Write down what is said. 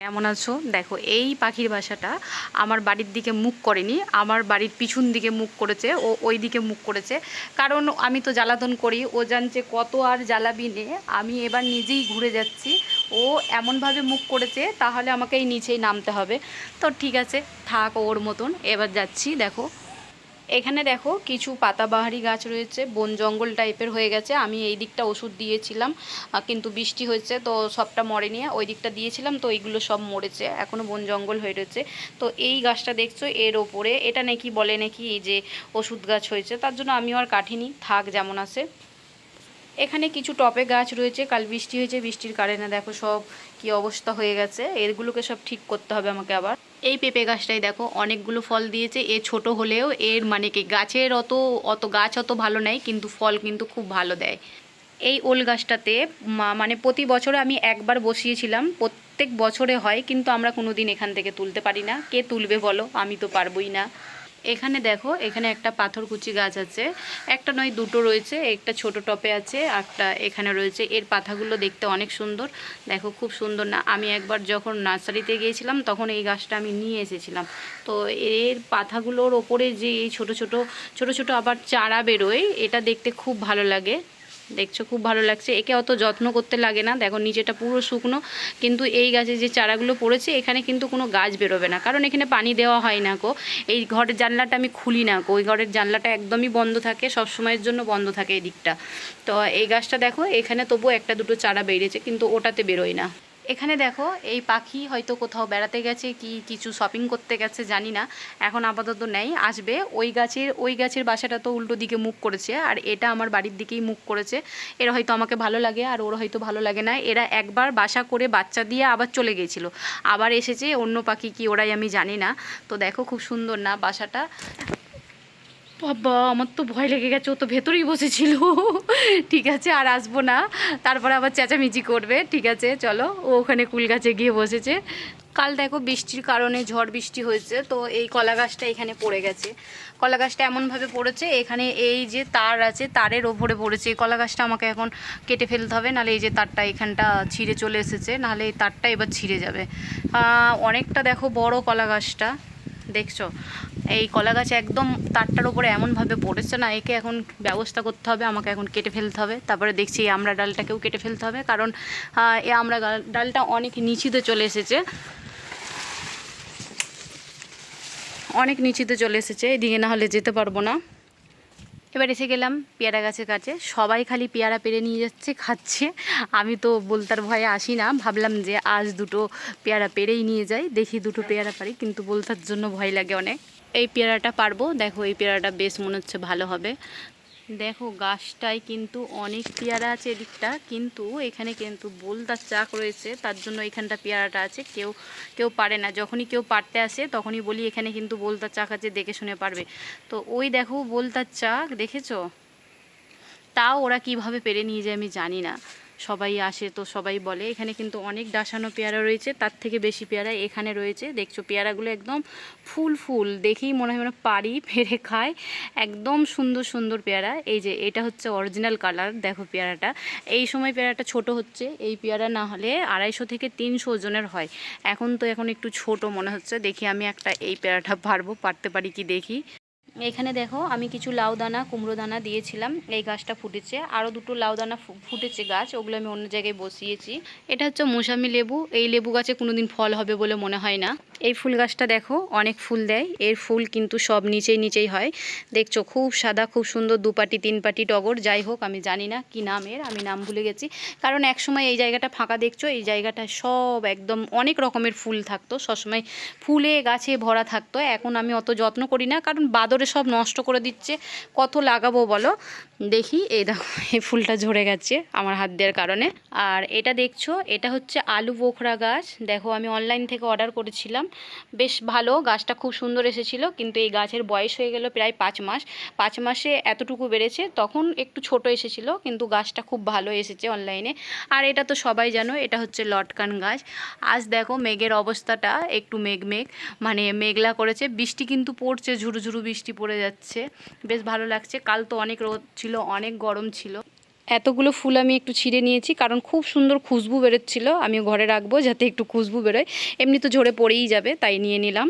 কেমন আছো? দেখো, এই পাখির বাসাটা আমার বাড়ির দিকে মুখ করেনি, আমার বাড়ির পিছন দিকে মুখ করেছে, ও ওই দিকে মুখ করেছে। কারণ আমি তো জ্বালাতন করি, ও জানছে কত আর জ্বালাবি নে, আমি এবার নিজেই ঘুরে যাচ্ছি। ও এমনভাবে মুখ করেছে, তাহলে আমাকে এই নিচেই নামতে হবে। তো ঠিক আছে, থাক ওর মতন, এবার যাচ্ছি, দেখো। এখানে দেখো কিছু পাতাবাহারি গাছ রয়েছে, বন জঙ্গল টাইপের হয়ে গেছে। আমি এই দিকটা ওষুধ দিয়েছিলাম কিন্তু বৃষ্টি হয়েছে, তো সবটা মরেনি। ওই দিকটা দিয়েছিলাম, তো এইগুলো সব মরেছে এখনও বন জঙ্গল হয়ে রয়েছে। তো এই গাছটা দেখছ এর ওপরে, এটা নাকি বলে নাকি এই যে ওষুধ গাছ হয়েছে, তার জন্য আমিও আর কাটিনি, থাক যেমন আছে। এখানে কিছু টপে গাছ রয়েছে, কাল বৃষ্টি হয়েছে, বৃষ্টির কারণে দেখো সব কি অবস্থা হয়ে গেছে এগুলোকে সব ঠিক করতে হবে আমাকে আবার। এই পেঁপে গাছটাই দেখো, অনেকগুলো ফল দিয়েছে। এ ছোট হলেও এর মানে কি, গাছের অত অত গাছ অত ভালো নেই, কিন্তু ফল কিন্তু খুব ভালো দেয়। এই ওল গাছটাতে মানে প্রতি বছরে আমি একবার বসিয়েছিলাম, প্রত্যেক বছরে হয়, কিন্তু আমরা কোনো দিন এখান থেকে তুলতে পারি না। কে তুলবে বলো? আমি তো পারবই না। এখানে দেখো, এখানে একটা পাথরকুচি গাছ আছে। একটা নয়, দুটো রয়েছে, একটা ছোট টপে আছে, একটা এখানে রয়েছে। এর পাথাগুলো দেখতে অনেক সুন্দর। দেখো, খুব সুন্দর না, আমি একবার যখন নার্সারিতে গিয়েছিলাম, তখন এই গাছটা আমি নিয়ে এসেছিলাম। তো এর পাথাগুলোর ওপরে যে এই ছোট ছোট ছোট ছোট আবার চারা বেরোয়, এটা দেখতে খুব ভালো লাগে। দেখছ, খুব ভালো লাগছে। একে অত যত্ন করতে লাগে না। দেখো, নিচেটা পুরো শুকনো, কিন্তু এই গাছে যে চারাগুলো পড়েছে, এখানে কিন্তু কোনো গাছ বেরোবে না। কারণ এখানে পানি দেওয়া হয় না কো এই ঘরের জানলাটা আমি খুলি না কো ওই ঘরের জানলাটা একদমই বন্ধ থাকে, সব সময়ের জন্য বন্ধ থাকে এই দিকটা তো এই গাছটা দেখো, এখানে তবুও একটা দুটো চারা বেরিয়েছে, কিন্তু ওটাতে বেরোয় না। এখানে দেখো, এই পাখি হয়তো কোথাও বেড়াতে গেছে কি কিছু শপিং করতে গেছে জানি না, এখন আপাতত নেই, আসবে। ওই গাছের ওই গাছের বাসাটা তো উল্টো দিকে মুখ করেছে, আর এটা আমার বাড়ির দিকেই মুখ করেছে। এরা হয়তো আমাকে ভালো লাগে, আর ওর হয়তো ভালো লাগে না। এরা একবার বাসা করে বাচ্চা দিয়ে আবার চলে গিয়েছিল আবার এসেছে, অন্য পাখি কি ওরাই আমি জানি না। তো দেখো, খুব সুন্দর না বাসাটা। বাবা, আমার তো ভয় লেগে গেছে, ও তো ভেতরেই বসেছিল। ঠিক আছে, আর আসব না। তারপরে আবার চেঁচামেচি করবে, ঠিক আছে, চলো। ও ওখানে কুল গাছে গিয়ে বসেছে। কাল দেখো বৃষ্টির কারণে ঝড় বৃষ্টি হয়েছে, তো এই কলা গাছটা এখানে পড়ে গেছে। কলা গাছটা এমনভাবে পড়েছে, এখানে এই যে তার আছে, তারের ওপরে পড়েছে। এই কলা গাছটা আমাকে এখন কেটে ফেলতে হবে, নাহলে এই যে তারটা এখানটা ছিঁড়ে চলে এসেছে, নাহলে এই তারটা এবার ছিঁড়ে যাবে। অনেকটা দেখো বড় কলা গাছটা। দেখছ? এই কলা গাছ একদম তারটার উপরে এমনভাবে পড়েছে না, একে এখন ব্যবস্থা করতে হবে, আমাকে এখন কেটে ফেলতে হবে। তারপরে দেখছি এই আমরা ডালটাকেও কেটে ফেলতে হবে, কারণ এই আমরা ডালটা অনেক নিচিতে চলে এসেছে। অনেক নিচিতে চলে এসেছে, এদিকে না হলে যেতে পারব না। এবার এসে গেলাম পেয়ারা গাছের কাছে। সবাই খালি পেয়ারা পেরে নিয়ে যাচ্ছে, খাচ্ছে। আমি তো বলতার ভয়ে আসি না। ভাবলাম যে আজ দুটো পেয়ারা পেরেই নিয়ে যাই, দেখি দুটো পেয়ারা পারি, কিন্তু বলতার জন্য ভয় লাগে অনেক। এই পেয়ারাটা পারব? দেখো, এই পেয়ারাটা বেশ মনে হচ্ছে ভালো হবে। দেখো, গাছটায় কিন্তু অনেক পেয়ারা আছে এদিকটা, কিন্তু এখানে কিন্তু বোলদার চাক রয়েছে, তার জন্য এখানটা পেয়ারাটা আছে, কেউ কেউ পারে না। যখনই কেউ পারতে আসে, তখনই বলি এখানে কিন্তু বোলদার চাক আছে, দেখে শুনে পারবে। তো ওই দেখো বোলদার চাক, দেখেছ? তাও ওরা কীভাবে পেরে নিয়ে যায় আমি জানি না। সবাই আসে তো সবাই বলে। এখানে কিন্তু অনেক ডাসানো পেয়ারা রয়েছে, তার থেকে বেশি পেয়ারা এখানে রয়েছে। দেখছ, পেয়ারাগুলো একদম ফুল ফুল, দেখেই মনে হয় মানে পারি ফেরে খায়। একদম সুন্দর সুন্দর পেয়ারা। এই যে, এটা হচ্ছে অরিজিনাল কালার দেখো পেয়ারাটা। এই সময় পেয়ারাটা ছোট হচ্ছে, এই পেয়ারা না হলে আড়াইশো থেকে তিনশো ওজনের হয়। এখন তো এখন একটু ছোট মনে হচ্ছে। দেখি আমি একটা এই পেয়ারাটা পারব, পারতে পারি কি দেখি। এখানে দেখো, আমি কিছু লাউ দানা, কুমড়ো দানা দিয়েছিলাম, এই গাছটা ফুটেছে। আরও দুটো লাউ দানা ফুটেছে গাছ, ওগুলো আমি অন্য জায়গায় বসিয়েছি। এটা হচ্ছে মৌসামি লেবু, এই লেবু গাছে কোনোদিন ফল হবে বলে মনে হয় না। এই ফুল গাছটা দেখো, অনেক ফুল দেয়। এর ফুল কিন্তু সব নিচেই নিচেই হয়। দেখছ, খুব সাদা, খুব সুন্দর দুপাটি তিন পাটি টগর। যাই হোক, আমি জানি না কি নাম এর, আমি নাম ভুলে গেছি। কারণ একসময় এই জায়গাটা ফাঁকা দেখছ, এই জায়গাটা সব একদম অনেক রকমের ফুল থাকতো। সবসময় ফুলে গাছে ভরা থাকতো। এখন আমি অত যত্ন করি না, কারণ বাদরে সব নষ্ট করে দিচ্ছে। কত লাগাবো বলো? দেখি এই দেখো, এই ফুলটা ঝরে গেছে আমার হাত দেওয়ার কারণে। আর এটা দেখছ, এটা হচ্ছে আলু বোখরা গাছ। দেখো, আমি অনলাইন থেকে অর্ডার করেছিলাম। বেশ ভালো, গাছটা খুব সুন্দর এসেছিল, কিন্তু এই গাছের বয়স হয়ে গেল প্রায় পাঁচ মাস। পাঁচ মাসে এতটুকু বেড়েছে, তখন একটু ছোট এসেছিল, কিন্তু গাছটা খুব ভালো এসেছে অনলাইনে আর এটা তো সবাই জানো, এটা হচ্ছে লটকান গাছ। আজ দেখো, মেঘের অবস্থাটা একটু মেঘ মেঘ মানে মেঘলা করেছে। বৃষ্টি কিন্তু পড়ছে, ঝুরু ঝুরু বৃষ্টি পড়ে যাচ্ছে। বেশ ভালো লাগছে, কাল তো অনেক রোদ ছিল, অনেক গরম ছিল। এতগুলো ফুল আমি একটু ছিঁড়ে নিয়েছি, কারণ খুব সুন্দর খুশবু বেরোচ্ছিল। আমি ঘরে রাখব যাতে একটু খুশবু বেরোয়। এমনি তো ঝরে পড়েই যাবে, তাই নিয়ে নিলাম।